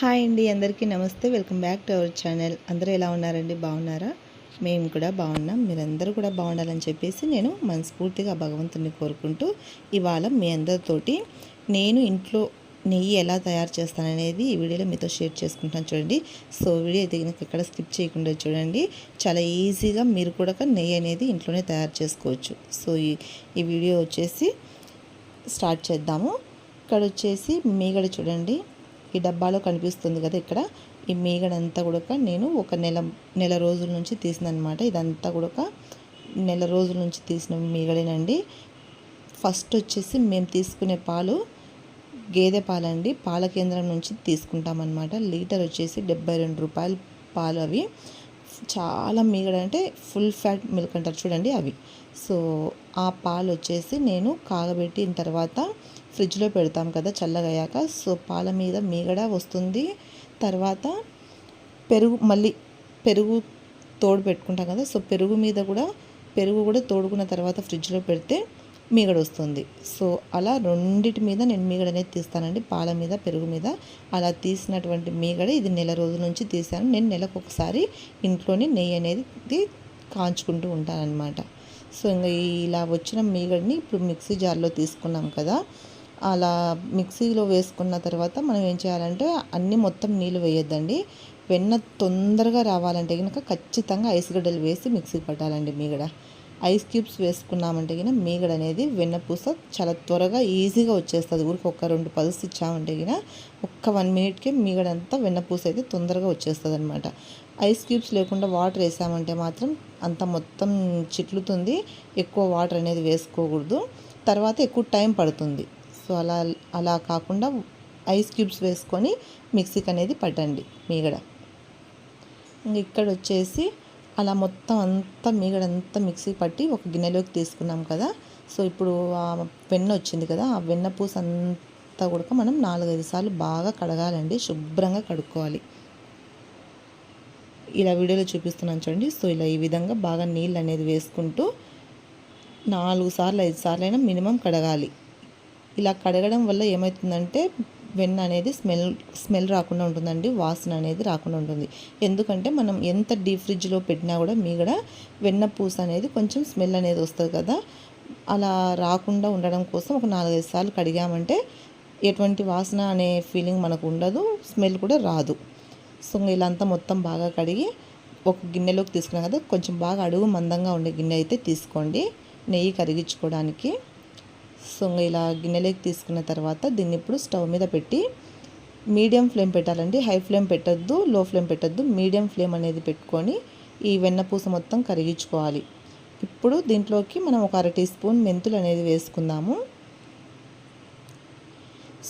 Hi అండి అందరికీ నమస్తే. Welcome back to our channel. అందరూ ఎలా ఉన్నారండి? బాగున్నారా? మేము కూడా బాగున్నాం. మీరందరూ కూడా బాగుండాలని చెప్పేసి నేను మనస్ఫూర్తిగా భగవంతుని కోరుకుంటూ ఇవాళ మీ అందరితోటి నేను ఇంట్లో నెయ్యి ఎలా తయారు చేస్తాననేది ఈ వీడియోలో మీతో షేర్ చేసుకుంటాను చూడండి. సో వీడియో అయితే కనుక ఎక్కడ స్కిప్ చేయకుండా చూడండి. చాలా ఈజీగా మీరు కూడా నెయ్యి అనేది ఇంట్లోనే తయారు చేసుకోవచ్చు. సో ఈ ఈ వీడియో వచ్చేసి స్టార్ట్ చేద్దాము. ఇక్కడ వచ్చేసి మీగడ చూడండి. ఈ డబ్బాలో కనిపిస్తుంది కదా ఇక్కడ. ఈ మీగడంతా కూడా నేను ఒక నెల నెల రోజుల నుంచి తీసినమాట ఇదంతా కూడా నెల రోజుల నుంచి తీసిన మీగడేనండి ఫస్ట్ వచ్చేసి మేము తీసుకునే పాలు గేదె పాలండి. పాల కేంద్రం నుంచి తీసుకుంటామన్నమాట లీటర్ వచ్చేసి డెబ్బై రెండు రూపాయలు పాలు అవి. చాలా మీగడ అంటే ఫుల్ ఫ్యాట్ మిల్క్ అంటారు చూడండి అవి. సో ఆ పాలు వచ్చేసి నేను కాగబెట్టిన తర్వాత ఫ్రిడ్జ్లో పెడతాం కదా చల్లగయ్యాక. సో పాల మీద మీగడ వస్తుంది. తర్వాత పెరుగు మళ్ళీ పెరుగు తోడు పెట్టుకుంటాం కదా. సో పెరుగు మీద కూడా పెరుగు కూడా తోడుకున్న తర్వాత ఫ్రిడ్జ్లో పెడితే మీగడ వస్తుంది సో అలా రెండిటి మీద నేను మీగడ అనేది తీస్తానండి. పాల మీద పెరుగు మీద అలా తీసినటువంటి మీగడ ఇది నెల రోజుల నుంచి తీసాను నేను నెలకు ఒకసారి ఇంట్లోనే నెయ్యి అనేది కాంచుకుంటూ ఉంటానన్నమాట. సో ఇంకా ఇలా వచ్చిన మీగడిని ఇప్పుడు మిక్సీ జార్లో తీసుకున్నాం కదా అలా మిక్సీలో వేసుకున్న తర్వాత మనం ఏం చేయాలంటే అన్నీ మొత్తం నీళ్ళు వేయొద్దండి. వెన్న తొందరగా రావాలంటే కనుక ఖచ్చితంగా ఐస్ గడ్డలు వేసి మిక్సీ పట్టాలండి మీగడ. ఐస్ క్యూబ్స్ వేసుకున్నామంటే కనుక మీగడ అనేది వెన్నపూస చాలా త్వరగా ఈజీగా వచ్చేస్తుంది. ఊరికి ఒక రెండు పల్స్ ఇచ్చామంటే కనుక ఒక్క వన్ మినిట్కే మీగడంతా వెన్నపూస అయితే తొందరగా వచ్చేస్తుంది అనమాట ఐస్ క్యూబ్స్ లేకుండా వాటర్ వేసామంటే మాత్రం అంత మొత్తం చిట్లుతుంది. ఎక్కువ వాటర్ అనేది వేసుకోకూడదు. తర్వాత ఎక్కువ టైం పడుతుంది. సో అలా అలా కాకుండా ఐస్ క్యూబ్స్ వేసుకొని మిక్సీకి అనేది పట్టండి మీగడ. ఇక్కడ వచ్చేసి అలా మొత్తం అంతా మీగడంతా మిక్సీ పట్టి ఒక గిన్నెలోకి తీసుకున్నాం కదా. సో ఇప్పుడు ఆ వెన్న వచ్చింది కదా ఆ వెన్న పూస అంతా కూడా మనం నాలుగైదు సార్లు బాగా కడగాలండి. శుభ్రంగా కడుక్కోవాలి. ఇలా వీడియోలో చూపిస్తున్నాను చూడండి. సో ఇలా ఈ విధంగా బాగా నీళ్ళు అనేది వేసుకుంటూ నాలుగు సార్లు ఐదు సార్లు అయినా మినిమం కడగాలి. ఇలా కడగడం వల్ల ఏమవుతుందంటే వెన్న అనేది స్మెల్ స్మెల్ రాకుండా ఉంటుందండి వాసన అనేది రాకుండా ఉంటుంది. ఎందుకంటే మనం ఎంత డీప్ ఫ్రిడ్జ్లో పెట్టినా కూడా మీగడ వెన్న పూస అనేది కొంచెం స్మెల్ అనేది వస్తుంది కదా. అలా రాకుండా ఉండడం కోసం ఒక నాలుగైదు సార్లు కడిగామంటే ఎటువంటి వాసన అనే ఫీలింగ్ మనకు ఉండదు స్మెల్ కూడా రాదు. సో ఇలా అంతా మొత్తం బాగా కడిగి ఒక గిన్నెలోకి తీసుకున్నాం కదా కొంచెం బాగా అడుగు మందంగా ఉండే గిన్నె అయితే తీసుకోండి. నెయ్యి కరిగించుకోవడానికి. సో ఇలా గిన్నెలోకి తీసుకున్న తర్వాత దీన్ని ఇప్పుడు స్టవ్ మీద పెట్టి మీడియం ఫ్లేమ్ పెట్టాలండి. హై ఫ్లేమ్ పెట్టద్దు లో ఫ్లేమ్ పెట్టద్దు. మీడియం ఫ్లేమ్ అనేది పెట్టుకొని ఈ వెన్నపూస మొత్తం కరిగించుకోవాలి. ఇప్పుడు దీంట్లోకి మనం ఒక అర టీ స్పూన్ మెంతులు అనేది వేసుకుందాము.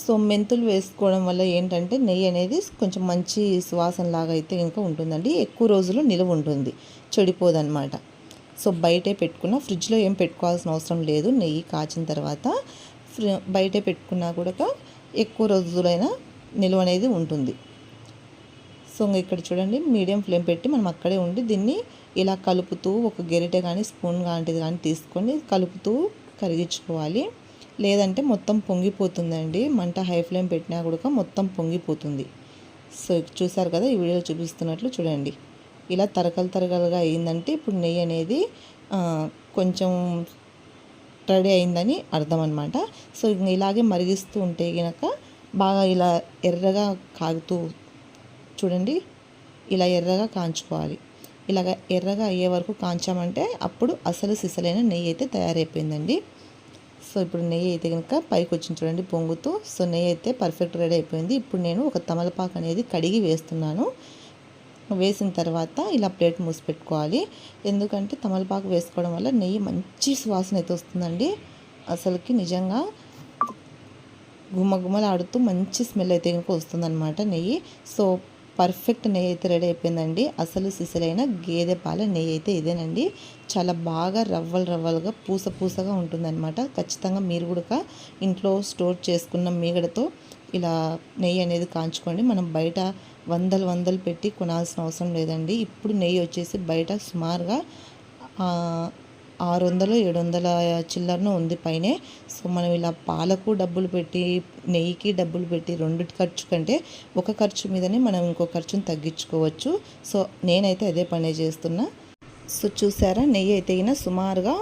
సో మెంతులు వేసుకోవడం వల్ల ఏంటంటే నెయ్యి అనేది కొంచెం మంచి సువాసన లాగా అయితే ఇంకా ఉంటుందండి. ఎక్కువ రోజులు నిలువ ఉంటుంది. చెడిపోదన్నమాట. సో బయటే పెట్టుకున్న ఫ్రిడ్జ్లో ఏం పెట్టుకోవాల్సిన అవసరం లేదు. నెయ్యి కాచిన తర్వాత బయటే పెట్టుకున్నా కూడా ఎక్కువ రోజులైనా నిల్వ అనేది ఉంటుంది. సో ఇక్కడ చూడండి మీడియం ఫ్లేమ్ పెట్టి మనం అక్కడే ఉండి దీన్ని ఇలా కలుపుతూ ఒక గెరిటె కానీ స్పూన్ లాంటిది కానీ తీసుకొని కలుపుతూ కరిగించుకోవాలి. లేదంటే మొత్తం పొంగిపోతుందండి. మంట హై ఫ్లేమ్ పెట్టినా కూడా మొత్తం పొంగిపోతుంది. సో చూసారు కదా ఈ వీడియోలో చూపిస్తున్నట్లు చూడండి. ఇలా తరకలు తరగలుగా అయిందంటే ఇప్పుడు నెయ్యి అనేది కొంచెం రెడీ అయిందని అర్థం అనమాట సో ఇలాగే మరిగిస్తూ ఉంటే కనుక బాగా ఇలా ఎర్రగా కాగుతూ చూడండి ఇలా ఎర్రగా కాంచుకోవాలి. ఇలాగ ఎర్రగా అయ్యే వరకు కాంచామంటే అప్పుడు అసలు సిసలైన నెయ్యి అయితే తయారైపోయిందండి. సో ఇప్పుడు నెయ్యి అయితే కనుక పైకి వచ్చింది చూడండి పొంగుతూ. సో నెయ్యి అయితే పర్ఫెక్ట్ రెడీ అయిపోయింది. ఇప్పుడు నేను ఒక తమలపాకు అనేది కడిగి వేస్తున్నాను. వేసిన తర్వాత ఇలా ప్లేట్ మూసి పెట్టుకోవాలి ఎందుకంటే తమలపాకు వేసుకోవడం వల్ల నెయ్యి మంచి సువాసన అయితే వస్తుందండి. అసలుకి నిజంగా గుమ్మగుమ్మలాడుతూ మంచి స్మెల్ అయితే కనుక వస్తుందన్నమాట నెయ్యి. సో పర్ఫెక్ట్ నెయ్యి అయితే రెడీ అయిపోయిందండి. అసలు సిసలైన గేదె పాల నెయ్యి అయితే ఇదేనండి. చాలా బాగా రవ్వలు రవ్వలుగా పూస పూసగా ఉంటుందన్నమాట. ఖచ్చితంగా మీరు కూడా ఇంట్లో స్టోర్ చేసుకున్న మీగడతో ఇలా నెయ్యి అనేది కాంచుకోండి. మనం బయట వందలు వందలు పెట్టి కొనాల్సిన అవసరం లేదండి. ఇప్పుడు నెయ్యి వచ్చేసి బయట సుమారుగా ఆరు వందలు ఏడు వందల చిల్లరను ఉంది పైనే. సో మనం ఇలా పాలకు డబ్బులు పెట్టి నెయ్యికి డబ్బులు పెట్టి రెండు ఖర్చు కంటే ఒక ఖర్చు మీదనే మనం ఇంకో ఖర్చును తగ్గించుకోవచ్చు. సో నేనైతే అదే పనే చేస్తున్నా. సో చూసారా? నెయ్యి అయితే అయినా సుమారుగా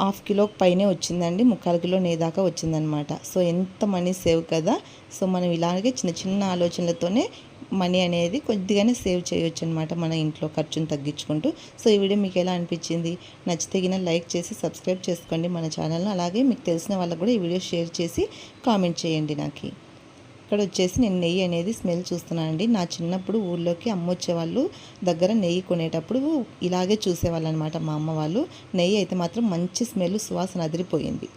హాఫ్ కిలో పైనే వచ్చిందండి. ముక్కాలు కిలో నెయ్యి దాకా వచ్చిందనమాట. సో ఎంత మనీ సేవ్ కదా? సో మనం ఇలాగే చిన్న చిన్న ఆలోచనలతోనే మనీ అనేది కొద్దిగానే సేవ్ చేయొచ్చు అనమాట మన ఇంట్లో ఖర్చును తగ్గించుకుంటూ. సో ఈ వీడియో మీకు ఎలా అనిపించింది? నచ్చితే గిన లైక్ చేసి సబ్స్క్రైబ్ చేసుకోండి మన ఛానల్ను. అలాగే మీకు తెలిసిన వాళ్ళకు కూడా ఈ వీడియో షేర్ చేసి కామెంట్ చేయండి నాకు. ఇక్కడ వచ్చేసి నేను నెయ్యి అనేది స్మెల్ చూస్తున్నాను అండి నా చిన్నప్పుడు ఊళ్ళోకి అమ్మ వచ్చేవాళ్ళు దగ్గర నెయ్యి కొనేటప్పుడు ఇలాగే చూసేవాళ్ళు అనమాట మా అమ్మ వాళ్ళు. నెయ్యి అయితే మాత్రం మంచి స్మెల్ సువాసన అదిరిపోయింది.